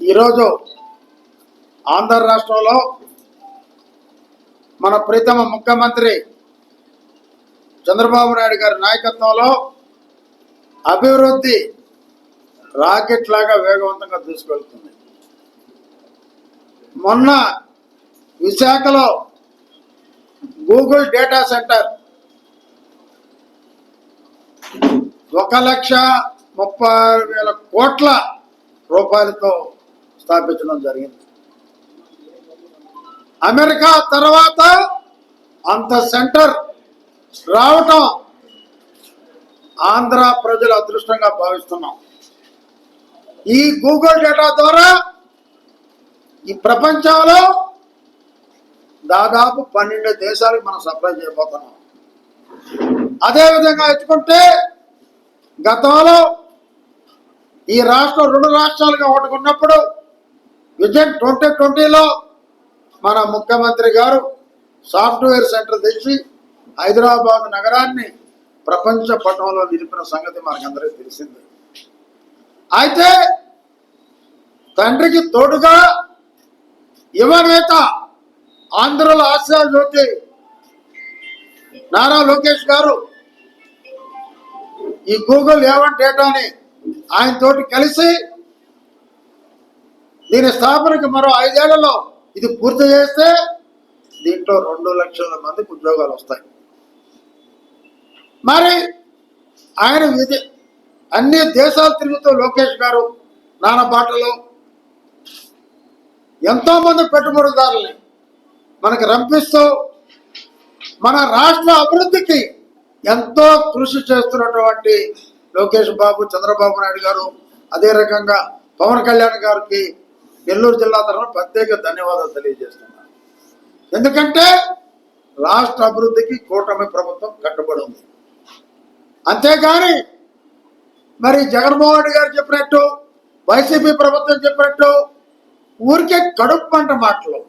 ఈరోజు ఆంధ్ర రాష్ట్రంలో మన ప్రీతమ ముఖ్యమంత్రి చంద్రబాబు నాయుడు గారి నాయకత్వంలో అభివృద్ధి రాకెట్ లాగా వేగవంతంగా దూసుకెళ్తుంది మొన్న విశాఖలో గూగుల్ డేటా సెంటర్ ఒక లక్ష ముప్పై వేల కోట్ల రూపాయలతో స్థాపించడం జరిగింది. అమెరికా తర్వాత అంత సెంటర్ రావటం ఆంధ్ర ప్రజల అదృష్టంగా భావిస్తున్నాం. ఈ గూగుల్ డేటా ద్వారా ఈ ప్రపంచంలో దాదాపు పన్నెండు దేశాలకు మనం సప్లై చేయబోతున్నాం. అదేవిధంగా ఎత్తుకుంటే గతంలో ఈ రాష్ట్రం రెండు రాష్ట్రాలుగా ఒకటికున్నప్పుడు విజన్ ట్వంటీ ట్వంటీలో మన ముఖ్యమంత్రి గారు సాఫ్ట్వేర్ సెంటర్ తెచ్చి హైదరాబాద్ నగరాన్ని ప్రపంచ పటంలో నిలిపిన సంగతి మనకందరికీ తెలిసింది. అయితే తండ్రికి తోడుగా యువనేత ఆంధ్రుల ఆశా జ్యోతి నారా లోకేష్ గారు ఈ గూగుల్ ఏవన్ డేటాని ఆయన తోటి కలిసి దీని స్థాపనకి మరో ఐదేళ్ళలో ఇది పూర్తి చేస్తే దీంట్లో రెండు లక్షల మందికి ఉద్యోగాలు వస్తాయి. మరి ఆయన విధి అన్ని దేశాలు తిరుగుతూ లోకేష్ గారు నాన్న బాటలో ఎంతో పెట్టుబడిదారుల్ని మనకి రంపిస్తూ మన రాష్ట్ర అభివృద్ధికి ఎంతో కృషి చేస్తున్నటువంటి లోకేష్ బాబు చంద్రబాబు నాయుడు గారు అదే రకంగా పవన్ కళ్యాణ్ గారికి నెల్లూరు జిల్లా తరఫున ప్రత్యేక ధన్యవాదాలు తెలియజేస్తున్నాను. ఎందుకంటే రాష్ట్ర అభివృద్ధికి కూటమి ప్రభుత్వం కట్టుబడి ఉంది. అంతేకాని మరి జగన్మోహన్ రెడ్డి గారు చెప్పినట్టు వైసీపీ ప్రభుత్వం చెప్పినట్టు ఊరికే కడుపు పంట మాటలు.